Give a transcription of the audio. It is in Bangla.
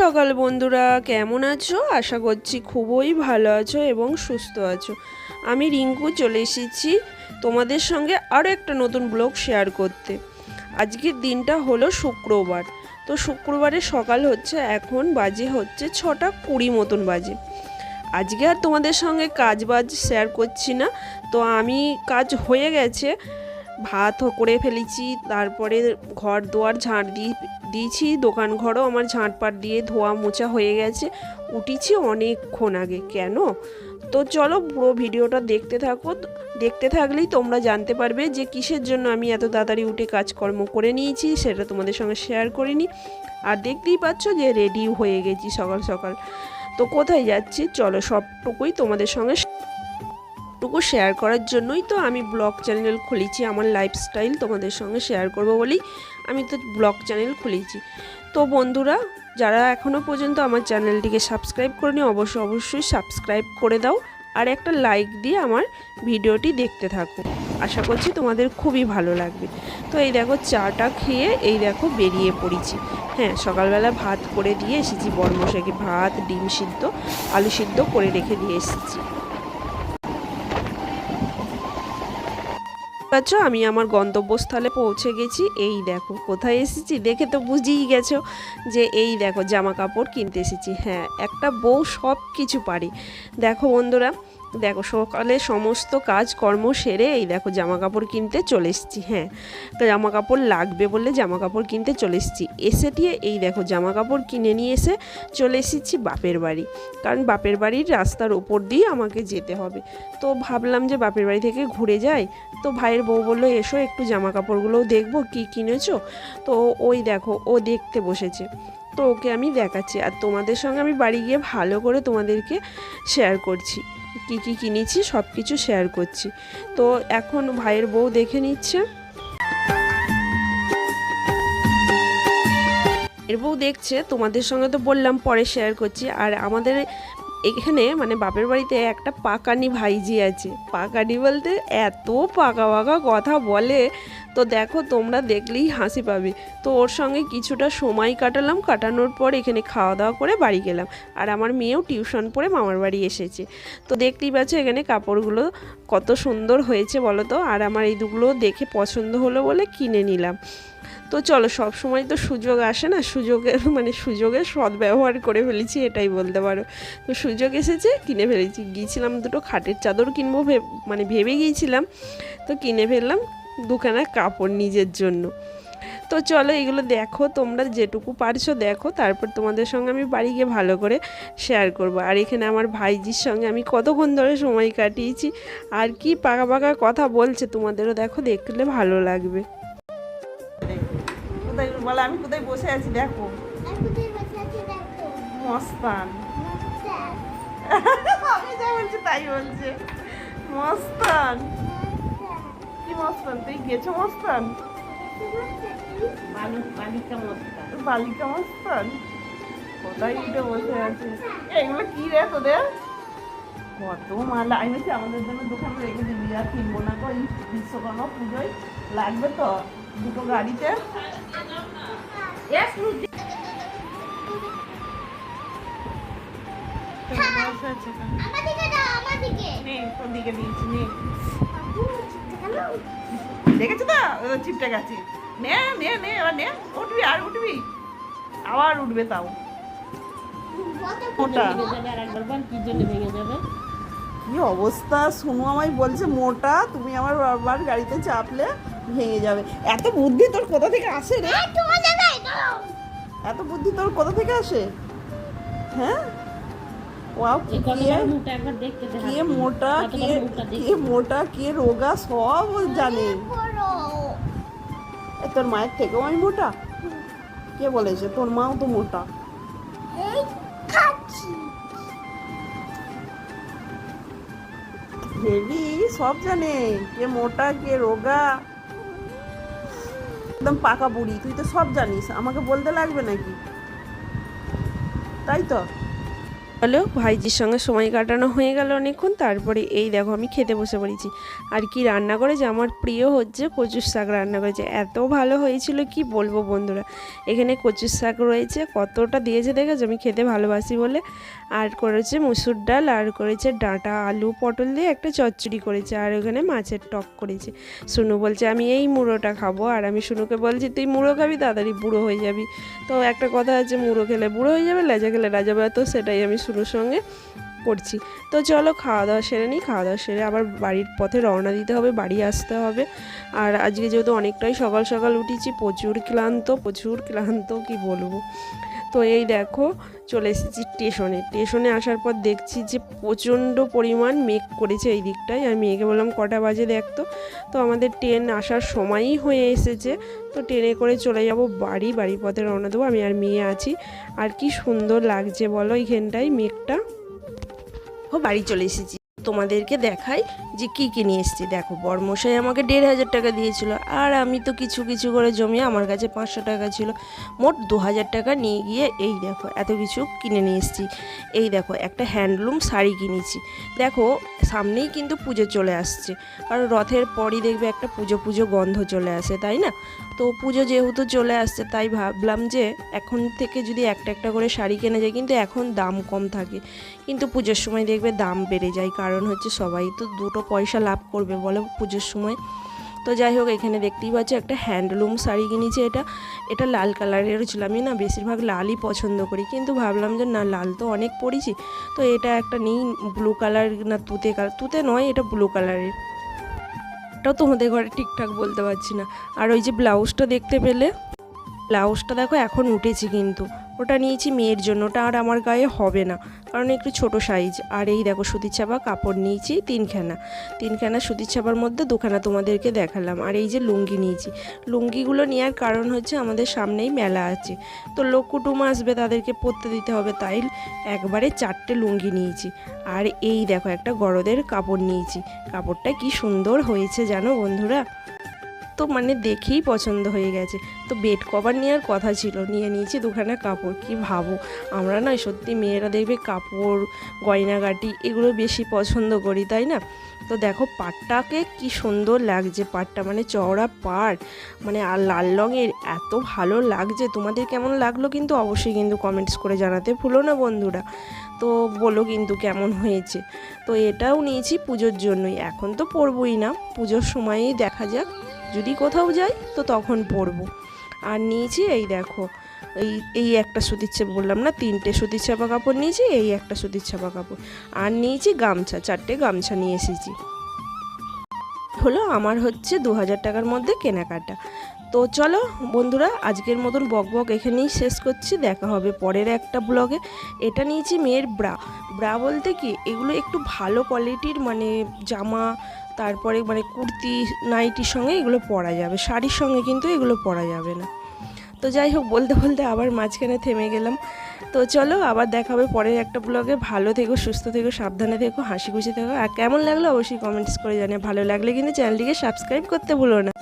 সকাল বন্ধুরা, কেমন আছো? আশা করছি খুবই ভালো আছো এবং সুস্থ আছো। আমি রিঙ্কু, চলে এসেছি তোমাদের সঙ্গে আরও একটা নতুন ব্লগ শেয়ার করতে। আজকের দিনটা হলো শুক্রবার। তো শুক্রবারের সকাল হচ্ছে, এখন বাজে হচ্ছে ছটা কুড়ি মতন বাজে। আজকে আর তোমাদের সঙ্গে কাজ বাজ শেয়ার করছি না। তো আমি, কাজ হয়ে গেছে। ভাত করে ফেলেছি, তারপরে ঘর দুয়ার ঝাঁট দিয়ে দিয়েছি, দোকান ঘরও আমার ঝাঁটপাট দিয়ে ধোয়া মোছা হয়ে গেছে, উঠেছি অনেকক্ষণ আগে, কেন? তো চলো পুরো ভিডিওটা দেখতে থাকো, দেখতে থাকলেই তোমরা জানতে পারবে যে কিসের জন্য আমি এত তাড়াতাড়ি উঠে কাজকর্ম করে নিয়েছি, সেটা তোমাদের সঙ্গে শেয়ার করিনি। আর দেখতেই পাচ্ছ যে রেডি হয়ে গেছি সকাল সকাল। তো কোথায় যাচ্ছি? চলো সবটুকুই তোমাদের সঙ্গে টুকু শেয়ার করার জন্যই তো আমি ব্লগ চ্যানেল খুলেছি, আমার লাইফস্টাইল তোমাদের সঙ্গে শেয়ার করব বলেই আমি তো ব্লগ চ্যানেল খুলেছি। তো বন্ধুরা, যারা এখনও পর্যন্ত আমার চ্যানেলটিকে সাবস্ক্রাইব করেনি, অবশ্যই অবশ্যই সাবস্ক্রাইব করে দাও আর একটা লাইক দিয়ে আমার ভিডিওটি দেখতে থাকো। আশা করছি তোমাদের খুবই ভালো লাগবে। তো এই দেখো চাটা খেয়ে এই দেখো বেরিয়ে পড়েছি। হ্যাঁ সকালবেলা ভাত করে দিয়ে এসেছি বর্মশাকে ভাত, ডিম সিদ্ধ, আলু সিদ্ধ করে রেখে দিয়ে এসেছি। পাচ্ছ, আমি আমার গন্তব্যস্থলে পৌঁছে গেছি। এই দেখো, কোথায় এসেছি? দেখে তো বুঝেই গেছো যে এই দেখো, জামা কাপড় কিনতে এসেছি। হ্যাঁ একটা বউ সব কিছু পারি। দেখো বন্ধুরা দেখো, সকালে সমস্ত কাজ কর্ম সেরে এই দেখো জামা কাপড় কিনতে চলে এসেছি হ্যাঁ। জামা কাপড় লাগবে বলে জামা কাপড় কিনতে চলে এসেছি। এসে দিয়ে এই দেখো জামা কাপড় কিনে নিয়ে এসে চলে এসেছি বাপের বাড়ি। কারণ বাপের বাড়ির রাস্তার ওপর দিয়ে আমাকে যেতে হবে। তো ভাবলাম যে বাপের বাড়ি থেকে ঘুরে যাই। তো ভাইয়ের বউ বলল, এসো একটু জামা কাপড়গুলোও দেখব, কী কিনেছো? তো ওই দেখো, ও দেখতে বসেছে। তো ওকে আমি দেখাচ্ছি। আর তোমাদের সঙ্গে আমি বাড়ি গিয়ে ভালো করে তোমাদেরকে শেয়ার করছি। কী কী কিনেছি সব কিছু শেয়ার করছি। তো এখন ভাইয়ের বউ দেখে নিচ্ছে। এর বউ দেখছে, তোমাদের সঙ্গে তো বললাম, পরে শেয়ার করছি। আর আমাদের এখানে মানে বাপের বাড়িতে একটা পাকানি ভাইজি আছে। পাকানি বলতে এত পাকা পাকা কথা বলে তো দেখো তোমরা দেখলেই হাসি পাবে। তো ওর সঙ্গে কিছুটা সময় কাটালাম, কাটানোর পর এখানে খাওয়া দাওয়া করে বাড়ি গেলাম। আর আমার মেয়েও টিউশন পড়ে মামার বাড়ি এসেছে। তো দেখতেই পাচ্ছ এখানে কাপড়গুলো কত সুন্দর হয়েছে বলো তো? আর আমার এই দুগুলো দেখে পছন্দ হলো বলে কিনে নিলাম। তো চলো সব সময় তো সুযোগ আসে না, সুযোগের মানে সুযোগের সদ্ব্যবহার করে ফেলেছি, এটাই বলতে পারো। তো সুযোগ এসেছে, কিনে ফেলেছি। গিয়েছিলাম দুটো খাটের চাদর কিনবো মানে ভেবে গিয়েছিলাম। তো কিনে ফেললাম দুখানা কাপড় নিজের জন্য। তো চলো এগুলো দেখো তোমরা যেটুকু পারছ দেখো তারপর তোমাদের সঙ্গে আমি বাড়ি গিয়ে ভালো করে শেয়ার করব। আর এখানে আমার ভাইজির সঙ্গে আমি কতক্ষণ ধরে সময় কাটিয়েছি আর কি পাকা পাকা কথা বলছে তোমাদেরও দেখো দেখলে ভালো লাগবে। কোথায় বলে আমি কোথায় বসে আছি দেখো। মস্তান। আমি যা বলছি তাই বলছে। মস্তান। কি মস্তান তুই গেছো মস্তান বালিকা মস্তান বালিকা মস্তান কোথায় উঠে বসে আছে? এগুলো কি রে তোদের? কত মালা। আমি বলছি আমাদের জন্য দোকানে রেখে দিবি। আর কিনবো না গো এই বিশ্বকর্মা পুজোয়। লাগবে তো দুটো গাড়িতে? দিকে দিয়েছি নে। দেখেছ তো? চিপটে গেছে। নে নে নে এবার নে। উঠবি আর উঠবি। আবার উঠবে তাও। মোটা ভেঙে যাবে আর কি অবস্থা? সোনু আমায় বলছে মোটা তুমি আমার বারবার গাড়িতে চাপলে ভেঙে যাবে। এত বুদ্ধি তোর কোথা থেকে আসে রে? এত বুদ্ধি তোর কোথা থেকে আসে? হ্যাঁ? ওয়াও মোটা কে মোটা কে মোটা কে রোগা সব জানে তোর মায়ের থেকেও আমি মোটা কে বলেছে তোর মাও তো মোটা হেভি সব জানে কে মোটা কে রোগা একদম পাকা বুড়ি তুই তো সব জানিস আমাকে বলতে লাগবে নাকি? তাই তো? হলো, ভাইজির সঙ্গে সময় কাটানো হয়ে গেল অনেকক্ষণ, তারপরে এই দেখো আমি খেতে বসে পড়েছি। আর কি রান্না করেছে? আমার প্রিয় হচ্ছে কচুর শাক রান্না করেছে। এত ভালো হয়েছিল, কি বলব বন্ধুরা? এখানে কচুর শাক রয়েছে, কতটা দিয়েছে দেখেছ? আমি খেতে ভালোবাসি বলে। আর করেছে মুসুর ডাল, আর করেছে ডাঁটা, আলু, পটল দিয়ে একটা চচ্চড়ি করেছে, আর ওখানে মাছের টক করেছে। সুনু বলছে, আমি এই মুড়োটা খাব। আর আমি সুনুকে বলছি, তুই মুড়ো খাবি, তাড়াতাড়ি বুড়ো হয়ে যাবি। তো একটা কথা আছে, মুড়ো খেলে বুড়ো হয়ে যাবে, লেজা খেলে রাজা তো সেটাই আমি সুনুর সঙ্গে করছি। তো চলো খাওয়া দাওয়া সেরে নিই, খাওয়া দাওয়া সেরে আবার বাড়ির পথে রওনা দিতে হবে, বাড়ি আসতে হবে। আর আজকে যেহেতু অনেকটাই সকাল সকাল উঠেছি, প্রচুর ক্লান্ত প্রচুর ক্লান্ত, কি বলব? তো এই দেখো চলে এসেছি স্টেশনে। স্টেশনে আসার পর দেখছি যে প্রচণ্ড পরিমাণ মেঘ করেছে এই দিকটায়। আমি মেয়েকে বললাম, কটা বাজে দেখতো তো? আমাদের ট্রেন আসার সময়ই হয়ে এসেছে। তো ট্রেনে করে চলে যাব বাড়ি বাড়ি পথে রওনা দেবো। আমি আর মেয়ে আছি। আর কি সুন্দর লাগছে বলো এইখানটায় মেঘটা। ও, বাড়ি চলে এসেছি। তোমাদেরকে দেখাই যে কি কি নিয়ে এসেছি। দেখো, বর্মশাই আমাকে দেড় হাজার টাকা দিয়েছিল আর আমি তো কিছু কিছু করে জমিয়ে আমার কাছে পাঁচশো টাকা ছিল। মোট দু হাজার টাকা নিয়ে গিয়ে এই দেখো, এত কিছু কিনে নিয়ে এসেছি। এই দেখো, একটা হ্যান্ডলুম শাড়ি কিনেছি। দেখো, সামনেই কিন্তু পুজো চলে আসছে। কারণ রথের পরই দেখবে একটা পুজো পুজো গন্ধ চলে আসে, তাই না? তো পুজো যেহেতু চলে আসছে, তাই ভাবলাম যে এখন থেকে যদি একটা একটা করে শাড়ি কেনা যায়, কিন্তু এখন দাম কম থাকে। কিন্তু পুজোর সময় দেখবে দাম বেড়ে যায় কারণ হচ্ছে সবাই তো দুটো পয়সা লাভ করবে বলো পুজোর সময়। তো যাই হোক, এখানে দেখতেই পাচ্ছি একটা হ্যান্ডলুম শাড়ি কিনেছি এটা। এটা লাল কালারের ছিল। আমি না বেশিরভাগ লালই পছন্দ করি। কিন্তু ভাবলাম যে না, লাল তো অনেক পরেছি তো এটা একটা নেই ব্লু কালার না তুতে কালার তুতে নয়, এটা ব্লু কালারের এটাও তোমাদের ঘরে ঠিকঠাক বলতে পারছি না। আর ওই যে ব্লাউজটা দেখতে পেলে? ব্লাউজটা দেখো, এখন উঠেছি কিন্তু। ওটা নিয়েছি মেয়ের জন্য, ওটা আর আমার গায়ে হবে না। কারণ একটু ছোট সাইজ আর এই দেখো সুতির ছাপা কাপড় নিয়েছি তিনখানা। তিনখানা সুতির ছাপার মধ্যে দুখানা তোমাদেরকে দেখালাম। আর এই যে লুঙ্গি নিয়েছি। লুঙ্গিগুলো নেওয়ার কারণ হচ্ছে আমাদের সামনেই মেলা আছে। তো লোক কুটুম আসবে, তাদেরকে পরতে দিতে হবে। তাই একবারে চারটে লুঙ্গি নিয়েছি। আর এই দেখো একটা গরদের কাপড় নিয়েছি। কাপড়টা কি সুন্দর হয়েছে জানো বন্ধুরা? তো মানে দেখেই পছন্দ হয়ে গেছে। তো বেড কভার নেওয়ার কথা ছিল, নিয়ে নিয়েছি দুখানা কাপড়। কি ভাবো? আমরা না সত্যি মেয়েরা দেখবে কাপড়, গয়নাগাটি এগুলো বেশি পছন্দ করি, তাই না? তো দেখো পাটটাকে কি সুন্দর লাগছে, পাটটা মানে চওড়া পাট মানে আর লাল রঙের, এত ভালো লাগছে। তোমাদের কেমন লাগল কিন্তু অবশ্যই কিন্তু কমেন্টস করে জানাতে ভুলো না বন্ধুরা। তো বলো কিন্তু কেমন হয়েছে। তো এটাও নিয়েছি পুজোর জন্যই। এখন তো পরবই না, পুজোর সময়ই দেখা যাক। যদি কোথাও যাই, তো তখন পরবো। আর নিয়েছি এই দেখো, এই এই একটা সুতির ছাপা বললাম না, তিনটে সুতির ছাপা কাপড় নিয়েছি, এই একটা সুতির ছাপা কাপড়। আর নিয়েছি গামছা, চারটে গামছা নিয়ে এসেছি। হলো আমার হচ্ছে দু হাজার টাকার মধ্যে কেনাকাটা। তো চলো বন্ধুরা, আজকের মতন বক বক এখানেই শেষ করছি। দেখা হবে পরের একটা ব্লগে। এটা নিয়েছি মেয়ের ব্রা। ব্রা বলতে কি, এগুলো একটু ভালো কোয়ালিটির মানে জামা তারপরে মানে কুর্তি, নাইটির সঙ্গে এগুলো পরা যাবে, শাড়ির সঙ্গে কিন্তু এগুলো পরা যাবে না। তো যাই হোক, বলতে বলতে আবার মাঝখানে থেমে গেলাম। তো চলো আবার দেখা হবে পরের একটা ব্লগে ভালো থেকো, সুস্থ থেকো, সাবধানে থেকো, হাসি খুশি থেকো। আর কেমন লাগল অবশ্যই কমেন্টস করে জানিয়ে ভালো লাগলে কিন্তু চ্যানেলটিকে সাবস্ক্রাইব করতে ভুলো না।